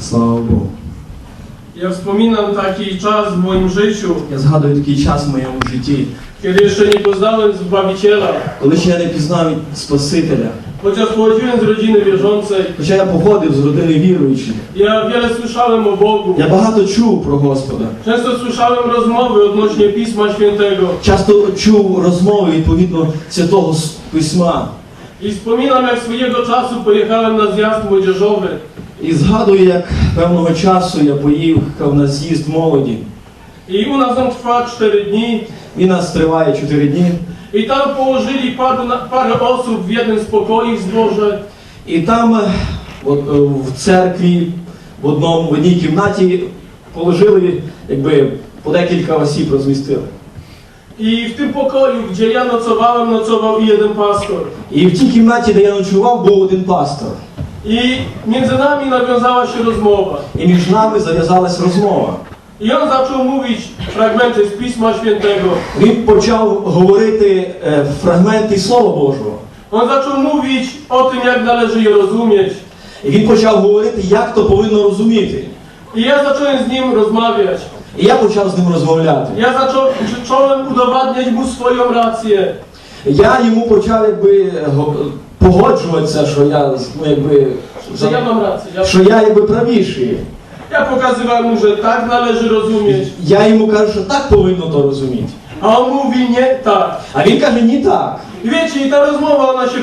Слава Богу. Ja wspominam taki czas w moim życiu, Я згадую такий час в моєму житті, kiedy jeszcze nie poznałem Zbawiciela, коли ще я не пізнав Спасителя. chociaż pochodziłem z rodziny wierzącej. Хоча я походив з родини віруючих. Ja wiele słyszałem o Bogu. Я багато чув про Господа. Często słyszałem rozmowy odnośnie Pisma Świętego. Часто чув розмови відповідно святого С- I wspominam, jak swojego czasu pojechałem na zjazd młodzieżowy. І згадую, як певного часу я поїхав на з'їзд молоді. I u nas on trwa 4 dni. Він нас триває 4 дні. Tam położyli parę, parę osób w jednym z pokoi w dworze. І там е, от, е, в церкві в одному в одній кімнаті положили якби по декілька осіб розмістили. I w tym pokoju, gdzie ja nocowałem, nocował i jeden pastor. І в тій кімнаті, де я ночував, був один пастор. I między nami nawiązała się rozmowa. І між нами зав'язалась розмова. I on zaczął mówić fragmenty z Pisma Świętego. Він почав говорити е, фрагменти Слова Божого. On zaczął mówić o tym, jak należy je rozumieć. І він почав говорити, як то повинно розуміти. I ja zacząłem z nim rozmawiać. І я почав з ним розмовляти. Ja почав zacząłem udowadniać mu swoją rację. Я йому почав якби го- погоджуватися, що я ну, якби Że ja mam rację. Ja, що я якби правіший. ja pokazywałem mu, że tak należy rozumieć. Я йому кажу, що так повинно то розуміти. A on mówi nie tak. А він каже, ні так. Wiecie, i ta rozmowa, ona się.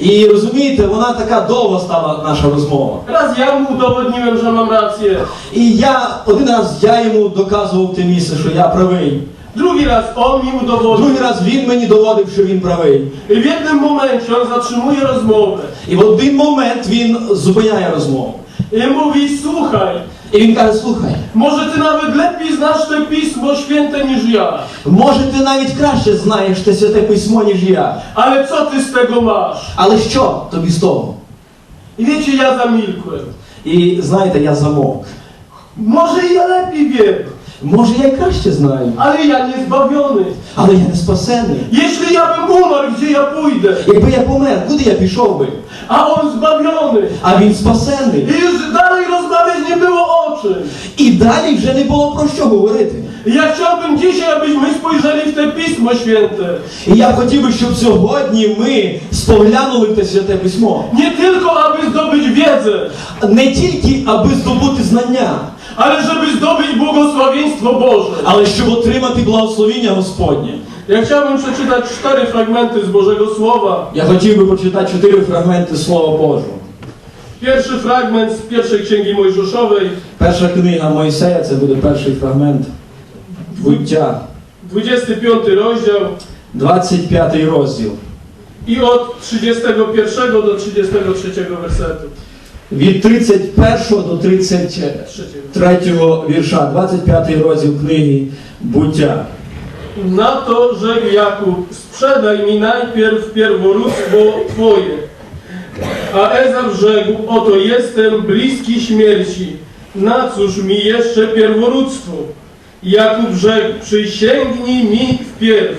І розумієте, вона така довга стала наша розмова. Raz ja mu udowodniłem, że mam rację. І я один раз я йому доказував те місце, що я правий. Drugi raz on mi udowodnił. Другий раз він мені доводив, що він правий. I w jednym momencie on zatrzymuje rozmowę. І в один момент він зупиняє розмову. I mówi, słuchaj, І він каже: слухай, może ty nawet lepiej znasz te Pismo Święte niż ja. може ти навіть краще знаєш те святе письмо, ніж я. Ale co ty z tego masz? Але що тобі з того? I wiecie, ja zamilkłem. І знаєте, я замовк. I ja lepiej wiem, Може, я краще знаю, ale ja nie zbawiony. але я не spasений. Jeśli ja bym umarł, gdzie ja pójdę? Якби я помер, куди я пішов би? A on zbawiony. А він спасений. Dalej rozmawiać nie było o czym. І далі вже не було про що говорити. I Ja chciałbym dzisiaj, abyśmy spojrzeli w te Pismo Święte. І я б хотів би, щоб сьогодні ми споглянули в те святе письмо. Nie tylko, aby zdobyć wiedzę, Не тільки аби здобути знання, ale żeby zdobyć błogosławieństwo Boże. але щоб отримати благословіння Господнє. Ja chciałbym przeczytać cztery fragmenty z Bożego Słowa. Я хотів би прочитати чотири фрагменти Слова Божого. Pierwszy fragment z pierwszej księgi Mojżeszowej, Перша книга Мойсея, це буде перший фрагмент буття, 25 rozdział 25 розділ. i od 31 do 33 wersetu. Від 31 до 33 Trzeciego. вірша, 25 розділ книги буття. Na to rzekł Jakub, sprzedaj mi najpierw pierworództwo Twoje. A Ezaf rzekł, oto jestem bliski śmierci. Na cóż mi jeszcze pierworództwo? Jakub rzekł, przysięgnij mi wpierw.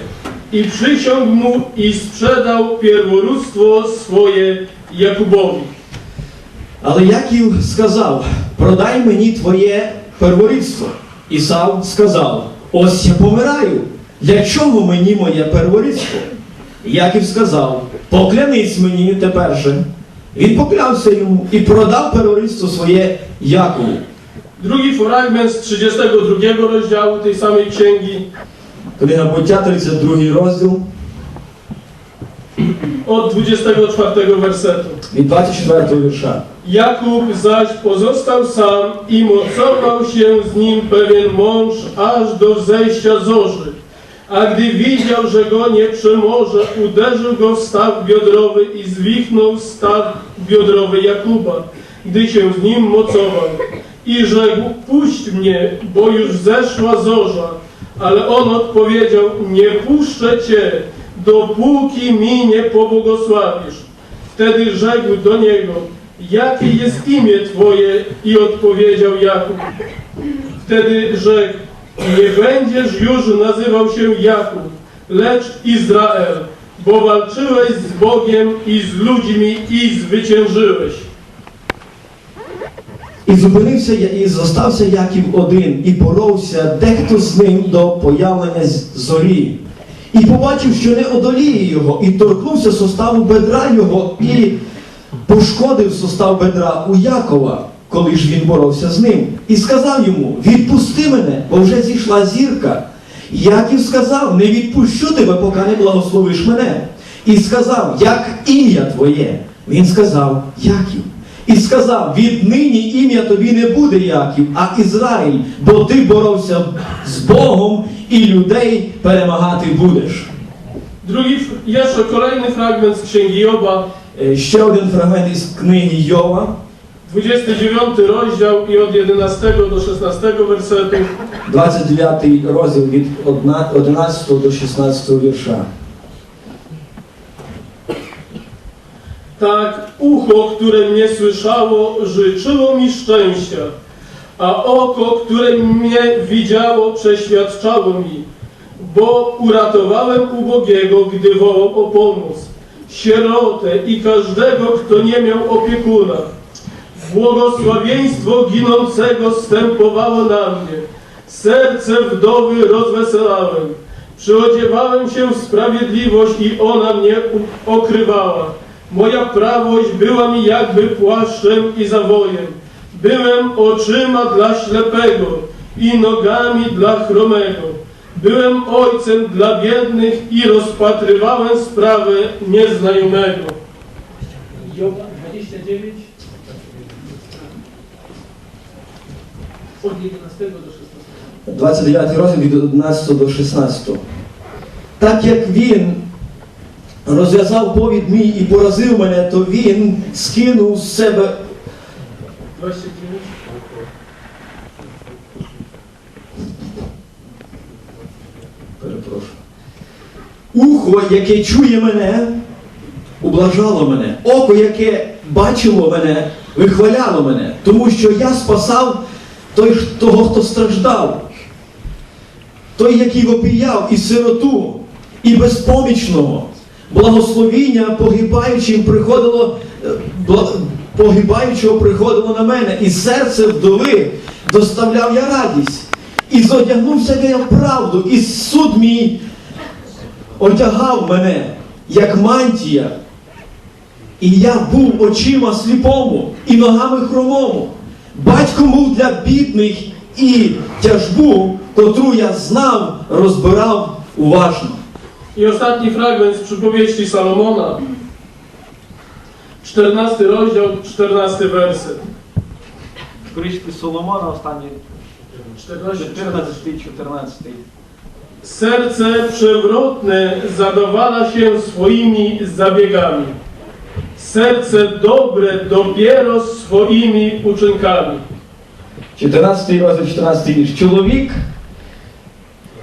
I przysiągł mu i sprzedał pierworództwo swoje Jakubowi. Але Яків сказав: продай мені твоє перворідство. Ісав сказав: Ось я помираю. Для чого мені моє перворідство? Яків сказав: Поклянись мені тепер же. Він поклявся йому і продав перворідство своє Якову. Drugi fragment z 32 rozdziału tej samej księgi. Книга буття, 32 розділ Od 24 wersetu. I 24. Jakub zaś pozostał sam i mocował się z nim pewien mąż aż do zejścia zorzy. A gdy widział, że go nie przemoże, uderzył go w staw biodrowy i zwichnął staw biodrowy Jakuba, gdy się z nim mocował. I rzekł, puść mnie, bo już zeszła zorza. Ale on odpowiedział, nie puszczę cię, dopóki mi nie pobłogosławisz. Wtedy rzekł do niego, jakie jest imię Twoje? I odpowiedział Jakub. Wtedy rzekł, nie będziesz już nazywał się Jakub, lecz Izrael, bo walczyłeś z Bogiem i z ludźmi i zwyciężyłeś. І зупинився я, і зостався Яків один, і боровся дехто з ним до появлення з- зорі. І побачив, що не одоліє його, і торкнувся составу бедра його, і пошкодив состав бедра у Якова, коли ж він боровся з ним. І сказав йому: Відпусти мене, бо вже зійшла зірка. Яків сказав: Не відпущу тебе, поки не благословиш мене. І сказав, як ім'я твоє? Він сказав, Яків. І сказав: віднині ім'я тобі не буде Яків, а Ізраїль, бо ти боровся з Богом і людей перемагати будеш. Drugi, f- jeszcze kolejny fragment z Księgi Joba, Е, Ще один фрагмент із книги Йова, 29 rozdział i od 11 do 16 wersetu. 29 розділ від 11 до 16 вірша. Tak ucho, które mnie słyszało, życzyło mi szczęścia, a oko, które mnie widziało, przeświadczało mi, bo uratowałem ubogiego, gdy wołał o pomoc, sierotę i każdego, kto nie miał opiekuna. Błogosławieństwo ginącego stępowało na mnie. Serce wdowy rozweselałem. Przyodziewałem się w sprawiedliwość i ona mnie okrywała. Moja prawość była mi jakby płaszczem i zawojem. Byłem oczyma dla ślepego i nogami dla chromego. Byłem ojcem dla biednych i rozpatrywałem sprawę nieznajomego. Joba 29 od 11 do 16. 29 розділ від 11 до 16. Так як він розв'язав повід мій і поразив мене, то він скинув з себе 29. Перепрошую. Ухо, яке чує мене, ублажало мене. Око, яке бачило мене, вихваляло мене, тому що я спасав той, того, хто страждав, той, який вопіяв і сироту, і безпомічного. Благословіння погибаючим приходило, е, погибаючого приходило на мене, і серце вдови доставляв я радість. І зодягнувся я в правду, і суд мій одягав мене, як мантія. І я був очима сліпому і ногами хромому. Батьком був для бідних і тяжбу, котру я знав, розбирав уважно. I ostatni fragment z przypowieści Salomona. 14 rozdział, 14 werset. Прийшли Соломона, останній 14, 14. Serce przewrotne zadowala się swoimi zabiegami. Serce dobre dopiero swoimi uczynkami. 14 розділ, 14 вірш. Чоловік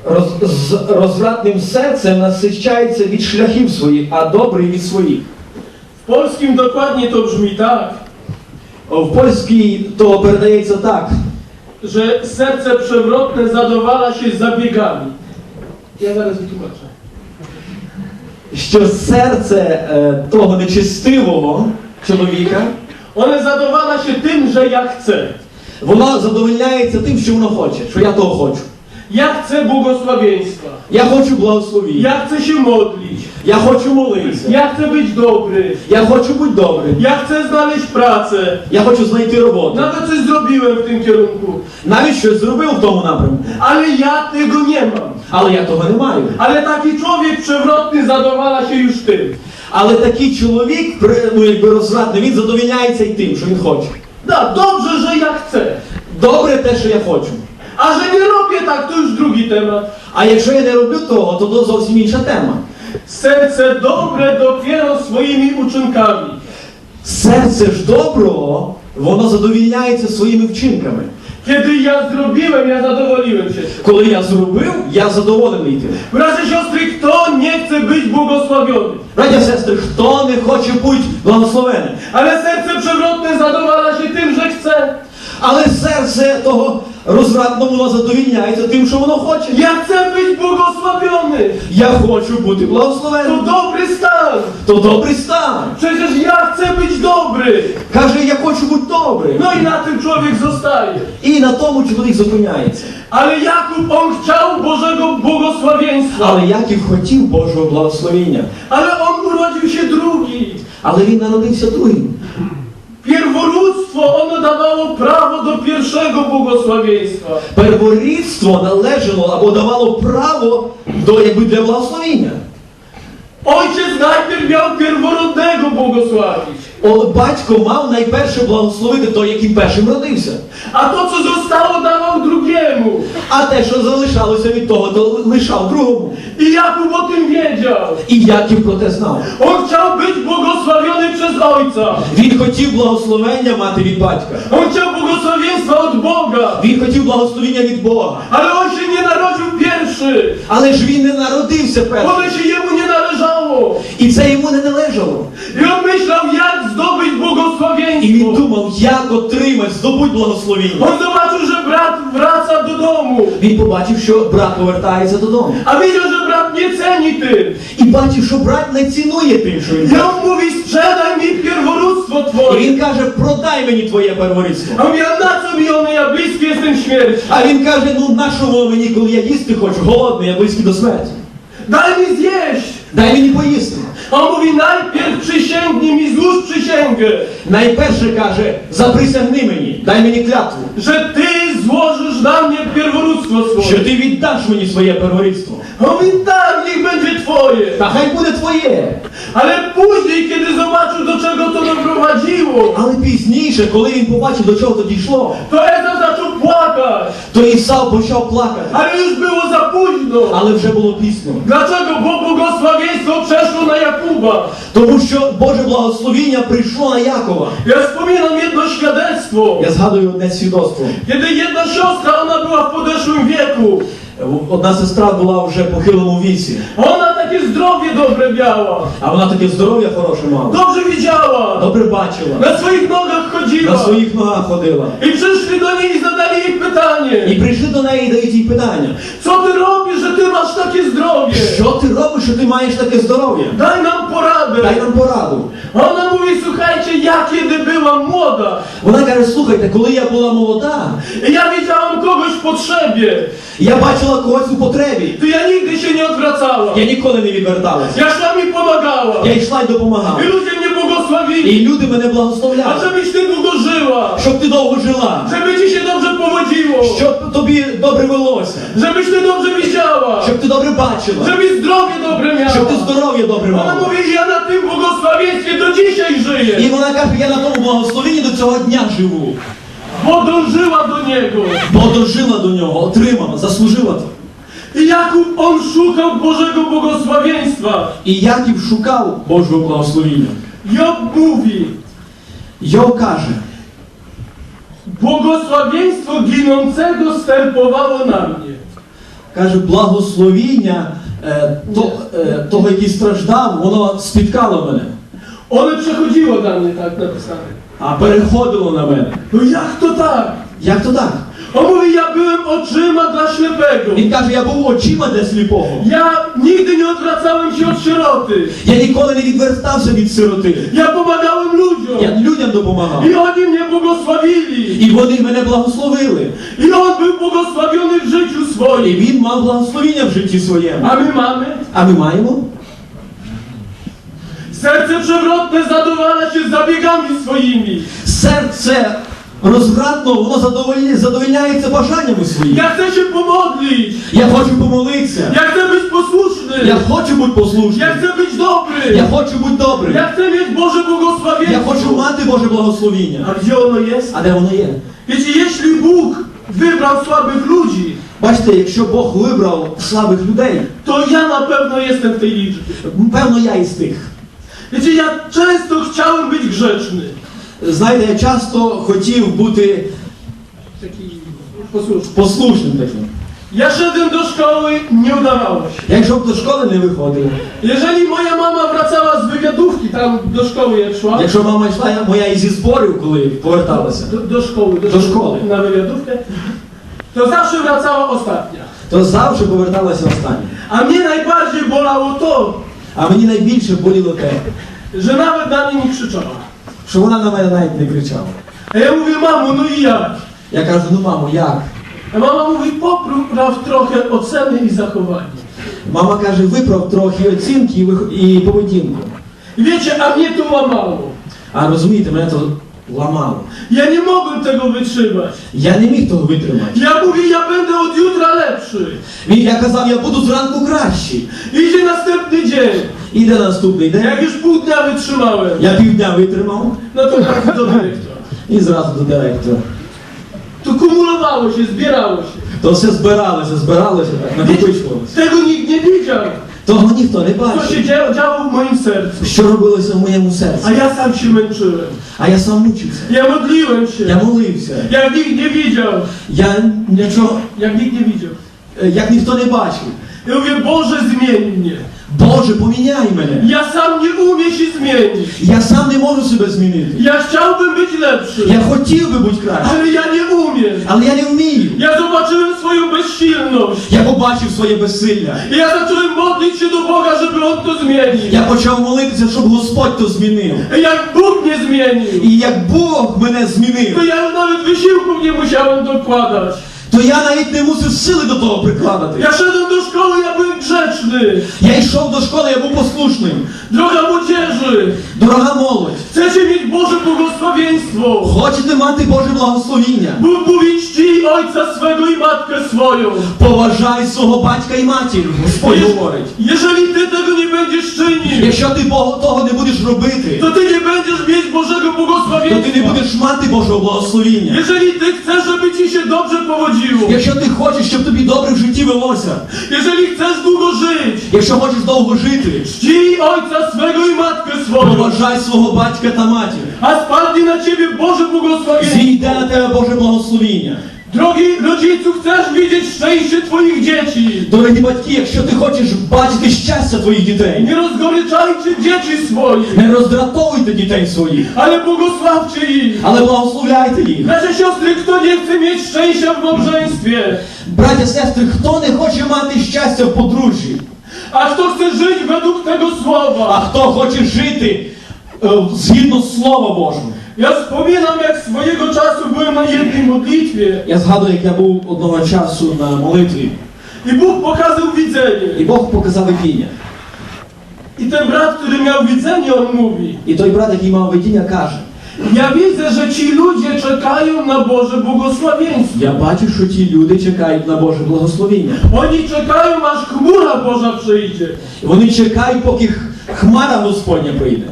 роз, з розвратним серцем насичається від шляхів своїх, а добрий від своїх. W polskim dokładnie to brzmi tak, В польській то передається так, że serce przewrotne zadowala się zabiegami. Ja zaraz wytłumaczę. що серце е, того нечистивого чоловіка, One zadowala się tym, że ja chcę. воно задовольняється тим, що воно хоче, що я того хочу. Ja chcę błogosławieństwa. Я хочу благословіння, Ja chcę się modlić. я хочу молитися, Ja chcę być dobry. я хочу бути добрим, Ja chcę znaleźć pracę. я хочу знайти роботу. Nawet coś zrobiłem w tym kierunku. Навіть щось зробив в тому напрямку, Ale ja tego nie mam. але я того не маю. Ale taki człowiek przewrotny zadowala się już tym. Але такий чоловік, ну якби розвратний, він задовільняється й тим, що він хоче. Da, dobrze, że ja chcę. Добре те, що я хочу. A że nie robię tak, to już drugi temat. А якщо я не роблю того, то то зовсім інша тема. Serce dobre dopiero swoimi uczynkami. Серце ж доброго, воно задовільняється своїми вчинками. Kiedy ja zrobiłem, ja zadowoliłem się. Коли я зробив, я задоволений тим. Bracia, siostry, kto nie chce być błogosławiony? Братя, сестри, хто не хоче бути благословеним? Ale serce przewrotne zadowala się tym, że chce. Але серце того розвратно воно задовільняється тим, що воно хоче. Ja chcę być błogosławiony. Я хочу бути благословенним. dobry stan. То добрий стан. Przecież ja chcę być dobry. Каже, я хочу бути добрим. No i na tym człowiek zostaje. І на тому чоловік зупиняється. Jakub, on chciał Bożego błogosławieństwa. Але Яків хотів Божого. Ale on urodził się drugi. Але він народився другим. Pierworództwo, ono dawało prawo do pierwszego błogosławieństwa. Перворідство належало або давало право до якби для благословіння. Ojciec najpierw miał pierworodnego błogosławić. О, Батько мав найперше благословити той, який першим родився. A to, co zostało, dawał drugiemu. А те, що залишалося від того, то лишав другому. I Jakub o tym wiedział. І Яків про те знав. On chciał być błogosławiony przez Ojca. Він хотів благословення мати від батька. On chciał błogosławieństwa od Boga. Він хотів благословення від Бога. Ale on się nie narodził pierwszy. Але ж він не народився першим. One się jemu nie należało. І це йому не належало. I on myślał, jak zdobyć І він думав, як отримати, здобуть благословіння. On zobaczył, że brat wraca do domu. Він побачив, що брат повертається додому. A widział, że brat nie ceni tym. І бачив, що брат не цінує тим, що він I on mówi, sprzedaj mi pierworództwo І twoje. він каже, продай мені твоє перворідство. A mówi, a na co mi one, ja bliski jestem śmierci. А він каже, ну на що воно мені, коли я їсти хочу, голодний, я близький до смерті. Daj mi zjeść. Дай мені поїсти. A on mówi, najpierw przysięgnij mi, złóż przysięgę, Найперше каже, заприсягни мені, дай мені клятву, że ty złożysz na mnie pierworództwo що swoje. ти віддаш мені своє on mówi, tak, niech będzie twoje. Та хай буде твоє. Ale później, kiedy zobaczył, do czego to doprowadziło, Але пізніше, коли він побачив, до чого то дійшло, to Ezra zaczął płakać. то Ісав почав плакати. Już było za późno. Але вже було пізно. Dlaczego? Bo błogosławieństwo przeszło na Jakuba. Тому що Боже благословіння прийшло на Якова. Ja wspominam jedno świadectwo. Я згадую одне свідоцтво. Kiedy jedna siostra, ona była w podeszłym wieku. Одна сестра була вже в похилому віці, Ona takie zdrowie dobre miała. а вона таке здоров'я хороше мала. Dobrze widziała. Добре бачила, Na swoich nogach на chodziła. своїх ногах ходила. Przyszli do niej i zadali jej І прийшли до неї і дають їй питання. Co ty robisz, że ty masz takie zdrowie? Що ти робиш, що ти маєш таке здоров'я? Daj nam poradę. Дай нам пораду. A Ona mówi, słuchajcie, ja kiedy byłam młoda Вона каже, слухайте, коли я була молода, ja widziałam kogoś w potrzebie, я бачила когось у потребі. to ja nigdy się nie odwracałam. Я ніколи не відверталася. Ja szłam i pomagałam. Я йшла й допомагала. Ludzie І люди мене A благословляли, żebyś ty długo żyła. щоб ти довго жила, Żeby ci się dobrze powodziło. щоб тобі добре велося, Żebyś ty dobrze widziała. щоб ти добре бачила, Żebyś zdrowie dobre щоб ти здоров'я добре Ona мала. mówi, ja na tym błogosławieństwie do dzisiaj І żyję. вона каже, я на тому благословенні до цього дня живу. Bo dążyła do niego. Бо дожила до нього, отримала, заслужила то. I Jakub, on szukał Bożego błogosławieństwa. І Яків шукав Божого благословіння. Job mówi, Йов каже, błogosławieństwo ginącego stępowało na mnie. каже, благословіння е, то, е, того, який страждав, воно спіткало мене, One przechodziło na mnie, tak napisane. а переходило на мене. No jak to tak? Як то так? On mówi, ja byłem oczyma dla ślepego. Він каже, я був очима для сліпого. Ja nigdy nie odwracałem się od sieroty. Я ніколи не відвертався від сироти. Ja pomagałem ludziom. Я людям допомагав. I oni mnie błogosławili. І вони мене благословили. I on był błogosławiony w życiu І swoim. він мав благословіння в житті своєму. A my mamy? А ми маємо? Serce przewrotne zadowala się zabiegami swoimi. Серце розвратно, воно задовольняється бажаннями своїми. Ja chcę się pomodlić. Я хочу помолитися. Ja chcę być posłuszny. Я хочу бути послушним. Ja chcę być dobry. Я хочу бути добрим. Ja chcę mieć Boże Я błogosławieństwo. хочу мати Боже благословіння. A gdzie ono jest? А де воно є? Wiecie, jeśli Bóg wybrał słabych ludzi, Бачите, якщо Бог вибрав слабих людей, to ja na pewno jestem w tej liczbie. певно я із тих. Wiecie, ja często chciałem być grzeczny. Знаєте, я часто хотів бути послушним таким. Ja szedłem do szkoły, nie udawało się. Якщо б до школи не виходив, Jeżeli moja mama wracała z wywiadówki, tam do szkoły jak szła, якщо мама йшла моя і зі зборів, коли поверталася, do, do szkoły, Do szkoły. na wywiadówkę, to zawsze wracała ostatnia. то завжди поверталася останнє. A mnie najbardziej bolało to, А мені найбільше боліло те, że nawet na mnie nie krzyczała. Що вона на мене навіть не кричала. A ja mówię, mamo, no i jak? Я кажу, ну мамо, як? A mama mówi, popraw trochę oceny i zachowanie. Мама каже, виправ трохи оцінки і і поведінку. Wiecie, a mnie to łamało. А розумієте, мене то ламало. Ja nie mogłem tego wytrzymać. Я не міг того витримати. Ja mówię, ja będę od jutra lepszy. Він я казав, я буду зранку кращий. Idzie następny dzień. Іде наступний день. Jak już pół dnia wytrzymałem, Я півдня витримав no to trafię do dyrektora. і зразу до директора. Się, zbierało się. То все збиралося, збиралося так, накопичувалося. Tego nikt nie widział. Того ніхто не бачив. działo, działo w moim sercu. Що робилося в моєму серці? A ja sam się męczyłem. А я сам мучився. Ja modliłem Я się. молився. Jak nikt nie widział. Я нічого, Jak nikt nie widział. е, як ніхто не бачив. Ja mówię, Boże, zmień mnie. Боже, поміняй мене. Ja sam nie umiem się zmienić. Я сам не можу себе змінити. Ja chciałbym być lepszy, Я хотів би бути краще, ale ja nie umiem. але я не вмію. Ja zobaczyłem swoją bezsilność. Я побачив своє безсилля. Ja zacząłem modlić się do Boga, żeby On to zmienił. Я почав молитися, щоб Господь то змінив. I jak Bóg nie zmienił, І як Бог мене змінив, ja już nawet wysiłków nie musiałem dokładać. То я навіть не мусив сили до того прикладати. Я szedłem до школи, я був grzeczny. Я йшов до школи, я був послушним. Друга młodzieży, Дорога молодь, chcecie mieć Boże błogosławieństwo. хочете мати Боже благословіння? Bóg mówi, czcij ojca swego i matkę swoją. Поважай свого батька і матір, Господь Jeż- говорить. Jeżeli ty tego nie będziesz czynił, Якщо ти Бога того не будеш робити, to ty nie będziesz mieć Bożego то ти не будеш мати Божого благословіння. Jeżeli ty chcesz, żeby ci się dobrze powodziło, Якщо ти хочеш, щоб тобі добре в житті велося, jeżeli chcesz długo żyć, якщо хочеш довго жити, czcij ojca swego i matkę swoją, поважай свого батька та матір. A spadnie na ciebie Boże błogosławieństwo. Зійде на тебе Боже благословіння. Drogi rodzicu, chcesz widzieć szczęście twoich dzieci. Дорогі батьки, якщо ти хочеш бачити щастя твоїх дітей, Nie rozgoryczajcie dzieci swoich, не роздратовуйте дітей своїх, ale błogosławcie ich. але благословляйте їх. Nasze siostry, kto nie chce mieć szczęścia w małżeństwie, Браття, сестри, хто не хоче мати щастя в подружжі, a kto chce żyć według tego а słowa. хто хоче жити е, згідно Слова Божого. Ja wspominam, jak swojego czasu byłem na jednej modlitwie Я згадую, як я був одного часу на молитві, i Bóg pokazał widzenie. і Бог показав видіння. Ten brat, który miał widzenie, on mówi, І той брат, який мав видіння, каже: ja widzę, że ci ludzie czekają na Boże błogosławieństwo. Я бачу, що ті люди чекають на Боже благословіння. Oni czekają, aż chmura Boża przyjdzie. Вони чекають, поки хмара Господня прийде.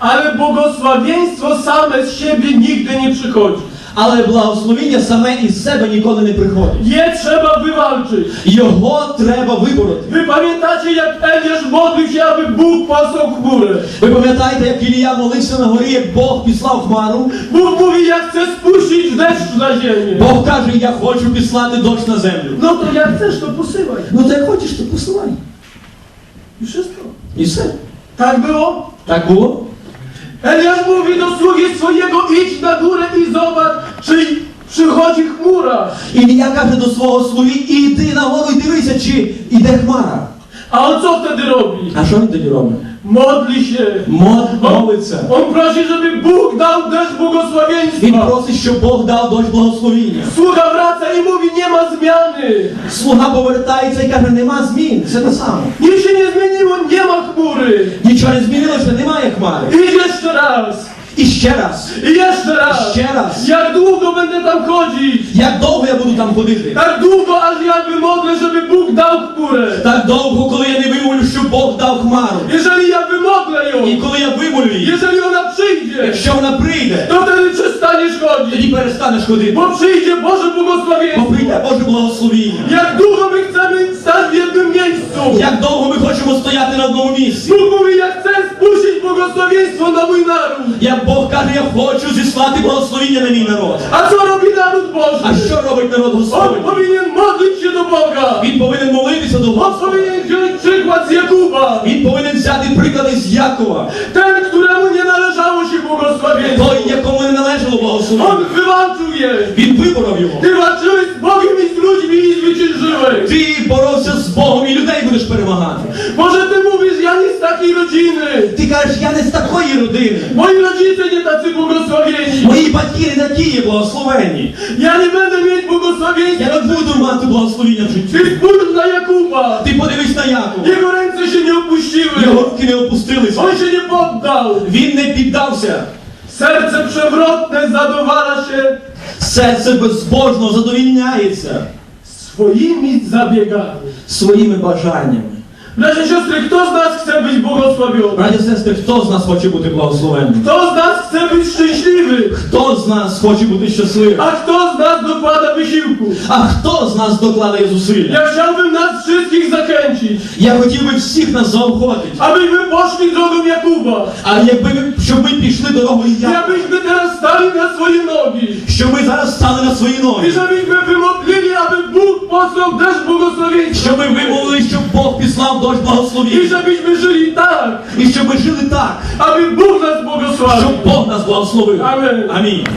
Ale błogosławieństwo same z siebie nigdy nie przychodzi. Але благословіння саме із себе ніколи не приходить. Je trzeba wywalczyć. Його треба вибороти. Wy pamiętacie, jak Eliasz modlił się, aby Bóg posłał chmurę. Ви пам'ятаєте, як Ілія молився на горі, як Бог післав хмару? Bóg mówi, ja chcę spuścić deszcz na ziemię. Бог каже, я хочу післати дощ на землю. No to jak chcesz, to posyłaj. Ну ти хочеш, то посилай. I wszystko. І все. Tak było? Так було? Eliasz mówi do sługi swojego, idź na górę i zobacz, czy przychodzi chmura. Ілія каже до свого слуги, іди нагору і дивися, чи іде хмара. A on co wtedy robi? А що він тоді робить? Modli się. Мод молиться. On prosi, żeby Bóg dał deszcz Він błogosławieństwa. просить, щоб Бог дав дощ благословіння. Sługa wraca i mówi, nie ma zmiany. Слуга повертається і каже, нема змін, все те саме. Nie zmieniło, nie ma chmury. Нічого не змінилося, немає хмари. I jeszcze raz. І ще раз, I jeszcze raz. ще раз. Jak długo będę tam chodzić? Як довго там ходити? Tak długo, aż ja wymodlę, żeby Bóg dał chmurę. Так довго, коли я не вимолю, щоб Бог дав хмару. Jeżeli ja wymodlę І коли я вимолю її, jeżeli ona przyjdzie, якщо вона прийде, to wtedy przestaniesz chodzić. тоді перестанеш ходити. Bo przyjdzie Boże Бо błogosławieństwo. прийде Боже благословіння. Jak długo my chcemy stać w jednym miejscu? Як довго ми хочемо стояти на одному місці? Bóg mówi, благословенство на мій народ. Як Бог каже, я хочу зіслати благословення на мій народ. А що робить народ Божий? А що робить народ Господь? Він повинен молитися до Бога. Він повинен молитися до Бога. Він повинен приклад з Якова. Він повинен взяти приклад із Якова. Той, которому не належало ще благословення. Той, якому не належало благословення. Він виванцює. Він виборов його. Ти вачуєш з Богом і з людьми і звичай живий. Ти боровся з Богом і людей будеш перемагати. Може ти був ja nie z takiej rodziny. Ти кажеш, я не з такої родини. Moi rodzice nie tacy błogosławieni. Мої батьки не такі благословенні. Ja nie będę mieć błogosławieństwa. Я не буду мати благословіння в житті. Ty spójrz na Jakuba. Ти подивись на Якова. Jego ręce się nie opuściły. Його руки не опустилися. On się nie poddał. Він не піддався. Serce przewrotne zadowala się Серце безбожно задовільняється swoimi zabiegami. своїми бажаннями. Bracia, siostry, kto z nas chce być błogosławiony? Браті і сестри, хто з нас хоче бути благословенним? Kto z nas chce być szczęśliwy? Хто з нас хоче бути щасливим? A kto z nas dokłada wysiłku? А хто з нас докладає зусилля? Ja chciałbym nas wszystkich zachęcić, Я хотів би всіх нас заохотити. abyśmy poszli drogą Jakuba. А якби ми, щоб ми пішли дорогою I я, abyśmy teraz stali na swoje nogi. щоб ми зараз стали на свої ноги, żebyśmy wymodlili, aby Bóg послав дощ благословення. щоб ми вимовили, щоб Бог післав дощ благословення. І щоб ми жили так. і щоб ми жили так, Аби Бог нас благословив. щоб Бог нас благословив. Амінь. Амінь.